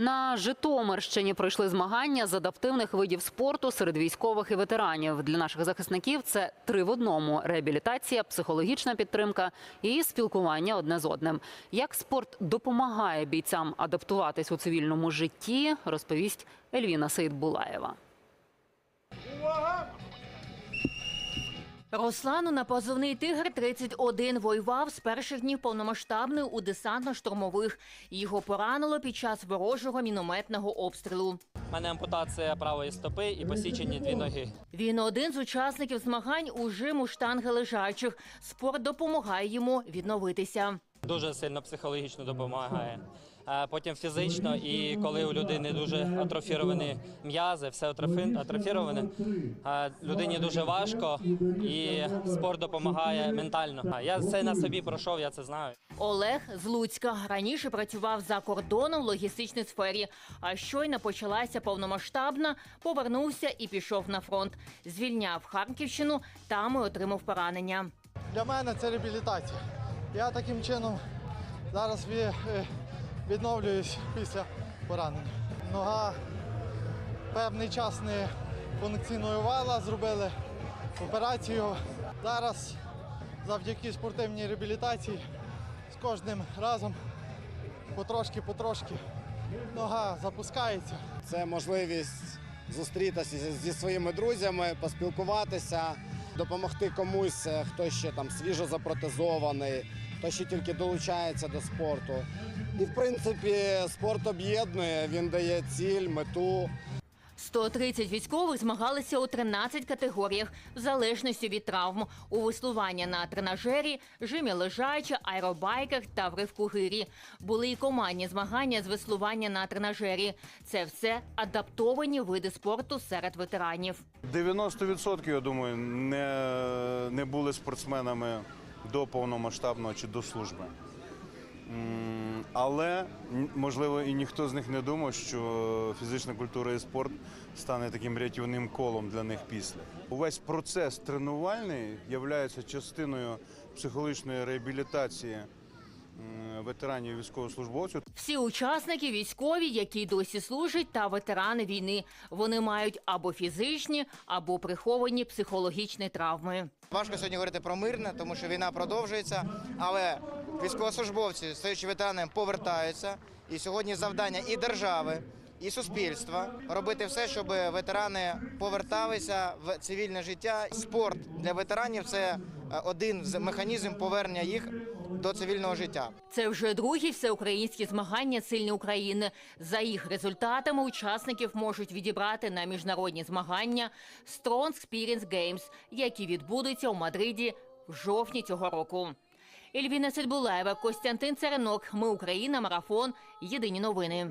На Житомирщині пройшли змагання з адаптивних видів спорту серед військових і ветеранів. Для наших захисників це три в одному: реабілітація, психологічна підтримка і спілкування одне з одним. Як спорт допомагає бійцям адаптуватись у цивільному житті, розповість Ельвіна Сейдбулаєва. Руслану на позивний тигр 31 воював з перших днів повномасштабної у десантно-штурмових. Його поранило під час ворожого мінометного обстрілу. У мене ампутація правої стопи і посічені дві ноги. Він один з учасників змагань у жиму штанги лежачих. Спорт допомагає йому відновитися. Дуже сильно психологічно допомагає. Потім фізично, і коли у людини дуже атрофіровані м'язи, все атрофі- атрофіроване, людині дуже важко, і спорт допомагає ментально. Я це на собі пройшов, я це знаю. Олег з Луцька раніше працював за кордоном в логістичній сфері. А щойно почалася повномасштабна, повернувся і пішов на фронт. Звільняв Харківщину, там і отримав поранення. Для мене це реабілітація. Я таким чином зараз е, відновлююсь після поранення. Нога певний час не функціонувала, зробили операцію. Зараз завдяки спортивній реабілітації з кожним разом потрошки-потрошки нога запускається. Це можливість зустрітися зі, своїми друзями, поспілкуватися, допомогти комусь, е, хто ще там свіжо запротезований, хто ще тільки долучається до спорту. І в принципі спорт об'єднує, він дає ціль, мету. 130 військових змагалися у 13 категоріях в залежності від травм у веслування на тренажері, жимі лежачі, аеробайках та в ривку гирі. Були і командні змагання з веслування на тренажері. Це все адаптовані види спорту серед ветеранів. 90% я думаю, не, не були спортсменами до повномасштабного чи до служби. Але можливо і ніхто з них не думав, що фізична культура і спорт стане таким рятівним колом для них після. Увесь процес тренувальний є частиною психологічної реабілітації ветеранів військовослужбовців. Всі учасники військові, які досі служать, та ветерани війни. Вони мають або фізичні, або приховані психологічні травми. Важко сьогодні говорити про мирне, тому що війна продовжується, але військовослужбовці, стаючи ветеранами, повертаються. І сьогодні завдання і держави, і суспільства робити все, щоб ветерани поверталися в цивільне життя. Спорт для ветеранів це е, один з механізмів повернення їх до цивільного життя. Це вже другі всеукраїнські змагання Сильні України. За їх результатами учасників можуть відібрати на міжнародні змагання Strong Experience Games, які відбудуться у Мадриді в жовтні цього року. Ельвіна Сельбулаєва, Костянтин Царинок. Ми Україна. Марафон. Єдині новини.